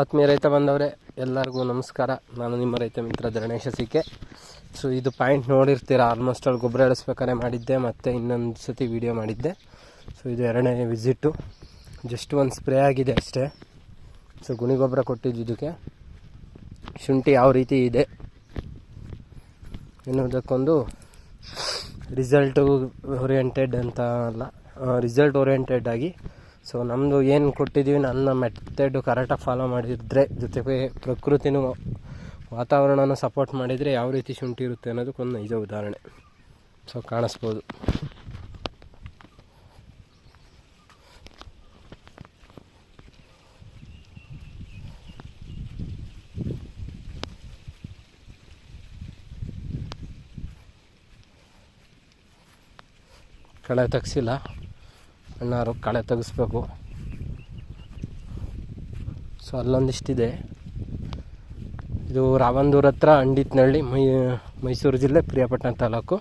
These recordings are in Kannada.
ಆತ್ಮೀಯ ರೈತ ಬಂದವರೇ, ಎಲ್ಲರಿಗೂ ನಮಸ್ಕಾರ. ನಾನು ನಿಮ್ಮ ರೈತ ಮಿತ್ರ ಧರಣೇಶ ಸಿಕೆ. ಸೊ ಇದು ಪಾಯಿಂಟ್ ನೋಡಿರ್ತೀರ ಆಲ್ಮೋಸ್ಟ್ ಅಲ್ಲಿ ಗೊಬ್ಬರ ಇಳಿಸ್ಬೇಕಾದ್ರೆ ಮಾಡಿದ್ದೆ, ಮತ್ತು ಇನ್ನೊಂದು ಸತಿ ವೀಡಿಯೋ ಮಾಡಿದ್ದೆ. ಸೊ ಇದು ಎರಡನೇ ವಿಸಿಟ್ಟು ಜಸ್ಟ್ ಒಂದು ಸ್ಪ್ರೇ ಆಗಿದೆ ಅಷ್ಟೇ. ಸೊ ಗುಣಿ ಗೊಬ್ಬರ ಕೊಟ್ಟಿದ್ದು ಇದಕ್ಕೆ. ಶುಂಠಿ ಯಾವ ರೀತಿ ಇದೆ ಎನ್ನುವುದಕ್ಕೊಂದು ರಿಸಲ್ಟು ಓರಿಯೆಂಟೆಡ್ ಅಂತ ಅಲ್ಲ. ರಿಸಲ್ಟ್ ಓರಿಯೆಂಟೆಡ್ ಆಗಿ ಸೊ ನಮ್ಮದು ಏನು ಕೊಟ್ಟಿದ್ದೀವಿ ನನ್ನ ಮೆಥಡು ಕರೆಕ್ಟಾಗಿ ಫಾಲೋ ಮಾಡಿದರೆ, ಜೊತೆಗೆ ಪ್ರಕೃತಿನೂ ವಾತಾವರಣನ ಸಪೋರ್ಟ್ ಮಾಡಿದರೆ ಯಾವ ರೀತಿ ಶುಂಠಿ ಇರುತ್ತೆ ಅನ್ನೋದಕ್ಕೊಂದು ನಿಜ ಉದಾಹರಣೆ. ಸೊ ಕಾಣಿಸ್ಬೋದು. ಕಳೆ ತೆಗ್ಸಿಲ್ಲ. ಅಣ್ಣಾರು ಕಳೆ ತೆಗಿಸ್ಬೇಕು. ಸೊ ಅಲ್ಲೊಂದಿಷ್ಟಿದೆ. ಇದು ರಾವಂದೂರ್ ಹತ್ರ ಅಂಡಿತ್ನಳ್ಳಿ ಮೈ, ಮೈಸೂರು ಜಿಲ್ಲೆ ಪ್ರಿಯಾಪಟ್ಟಣ ತಾಲೂಕು.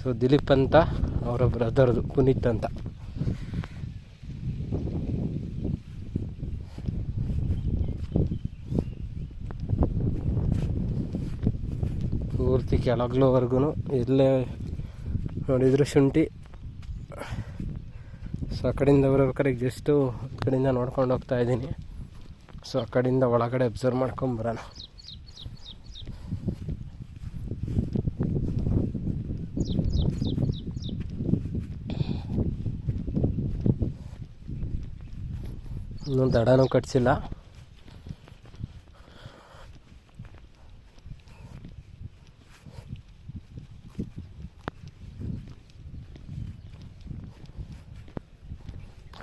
ಸೊ ದಿಲೀಪ್ ಅಂತ ಅವರ ಬ್ರದರ್ದು ಪುನೀತ್ ಅಂತ. ಪೂರ್ತಿ ಕೆಳಗ್ಲೋವರೆಗೂ ಇಲ್ಲೇ ನೋಡಿದ್ರು ಶುಂಠಿ. ಸೊ ಆ ಕಡೆಯಿಂದ ಬರ್ಬೇಕಾದ್ರೆ ಜಸ್ಟು ಕಡೆಯಿಂದ ನೋಡ್ಕೊಂಡು ಹೋಗ್ತಾ ಇದ್ದೀನಿ. ಸೊ ಆ ಕಡೆಯಿಂದ ಒಳಗಡೆ ಅಬ್ಸರ್ವ್ ಮಾಡ್ಕೊಂಬರೋಣ ಇನ್ನೊಂದು ದಡನೂ ಕಟ್ಸಿಲ್ಲ.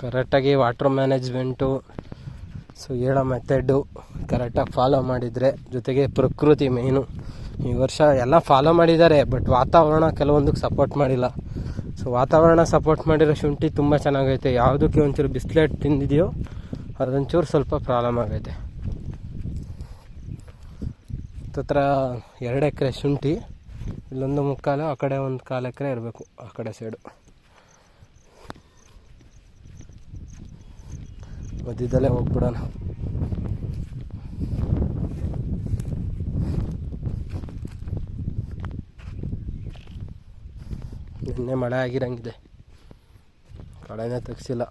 ಕರೆಕ್ಟಾಗಿ ವಾಟ್ರ್ ಮ್ಯಾನೇಜ್ಮೆಂಟು, ಸೊ ಹೇಳೋ ಮೆಥಡು ಕರೆಕ್ಟಾಗಿ ಫಾಲೋ ಮಾಡಿದರೆ ಜೊತೆಗೆ ಪ್ರಕೃತಿ ಮೇನು. ಈ ವರ್ಷ ಎಲ್ಲ ಫಾಲೋ ಮಾಡಿದ್ದಾರೆ, ಬಟ್ ವಾತಾವರಣ ಕೆಲವೊಂದಕ್ಕೆ ಸಪೋರ್ಟ್ ಮಾಡಿಲ್ಲ. ಸೊ ವಾತಾವರಣ ಸಪೋರ್ಟ್ ಮಾಡಿರೋ ಶುಂಠಿ ತುಂಬ ಚೆನ್ನಾಗೈತೆ. ಯಾವುದಕ್ಕೆ ಒಂಚೂರು ಬಿಸ್ಲೆಟ್ ತಿಂದಿದೆಯೋ ಅದೊಂಚೂರು ಸ್ವಲ್ಪ ಪ್ರಾಬ್ಲಮ್ ಆಗೈತೆ. ಹತ್ರ ಎರಡು ಎಕರೆ ಶುಂಠಿ, ಇಲ್ಲೊಂದು ಮುಕ್ಕಾಲು, ಆ ಕಡೆ ಒಂದು ಕಾಲು ಎಕರೆ ಇರಬೇಕು, ಆ ಕಡೆ ಸೈಡು ಮಧ್ಯದಲ್ಲೇ ಹೋಗ್ಬಿಡೋಣ. ನಿನ್ನೆ ಮಳೆ ಆಗಿರಂಗಿದೆ. ಕಳೆನೇ ತೆಗ್ಸಿಲ್ಲ.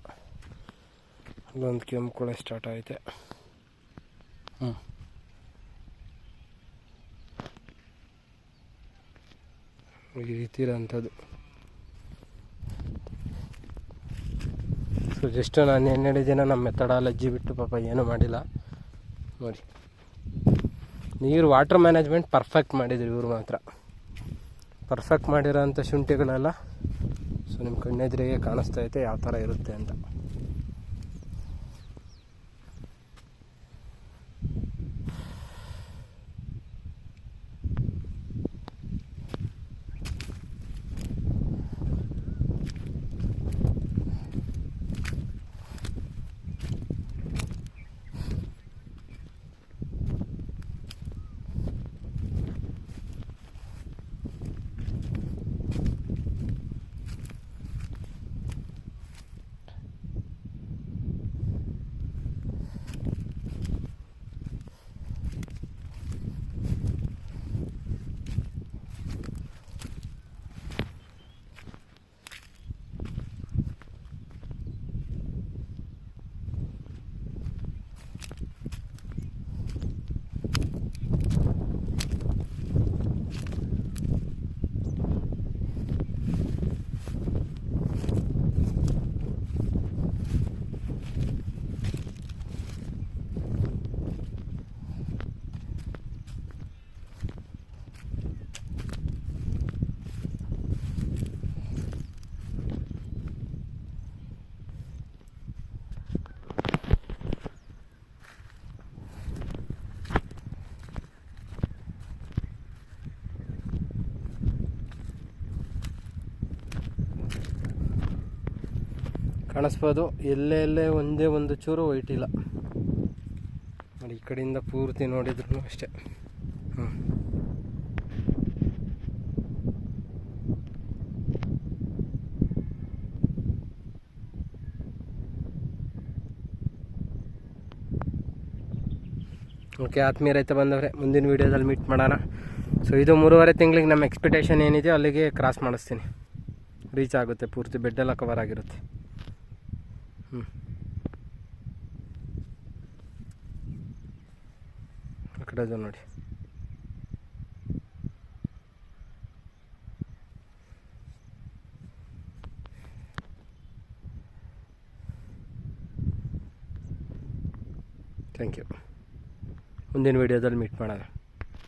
ಅಲ್ಲೊಂದು ಕೆಂಪು ಕೂಡ ಸ್ಟಾರ್ಟ್ ಆಯ್ತೆ. ಹ್ಞೂ ಈ ರೀತಿ ಇರೋಂಥದ್ದು. ಸೊ ಜಸ್ಟ್ ನಾನು ಹನ್ನೆರಡು ದಿನ ನಮ್ಮ ಮೆಥಡಾಲಜಿ ಬಿಟ್ಟು ಪಾಪ ಏನೂ ಮಾಡಿಲ್ಲ. ನೋಡಿ. ನೀರು ವಾಟರ್ ಮ್ಯಾನೇಜ್ಮೆಂಟ್ ಪರ್ಫೆಕ್ಟ್ ಮಾಡಿದ್ರು ಇವರು ಮಾತ್ರ. ಪರ್ಫೆಕ್ಟ್ ಮಾಡಿರೋಂಥ ಶುಂಠಿಗಳೆಲ್ಲ, ಸೊ ನಿಮ್ಮ ಕಣ್ಣೆದುರಿಗೆ ಕಾಣಿಸ್ತಾ ಯಾವ ಥರ ಇರುತ್ತೆ ಅಂತ. ಕಾಣಿಸ್ಬೋದು. ಎಲ್ಲೆಲ್ಲೇ ಒಂದೇ ಒಂದು ಚೂರು ವೈಟ್ ಇಲ್ಲ. ನೋಡಿ, ಈ ಕಡೆಯಿಂದ ಪೂರ್ತಿ ನೋಡಿದ್ರು ಅಷ್ಟೇ. ಓಕೆ, ಆತ್ಮೀಯ ರೈತ ಬಂದವ್ರೆ, ಮುಂದಿನ ವೀಡಿಯೋದಲ್ಲಿ ಮೀಟ್ ಮಾಡೋಣ. ಸೊ ಇದು ಮೂರುವರೆ ತಿಂಗಳಿಗೆ ನಮ್ಮ ಎಕ್ಸ್ಪೆಕ್ಟೇಷನ್ ಏನಿದೆಯೋ ಅಲ್ಲಿಗೆ ಕ್ರಾಸ್ ಮಾಡಿಸ್ತೀನಿ. ರೀಚ್ ಆಗುತ್ತೆ, ಪೂರ್ತಿ ಬೆಡ್ಡೆಲ್ಲ ಕವರ್ ಆಗಿರುತ್ತೆ. ಆ ನೋಡಿ. ಥ್ಯಾಂಕ್ ಯು ಮುಂದಿನ ವೀಡಿಯೋದಲ್ಲಿ ಮೀಟ್ ಮಾಡೋಣ.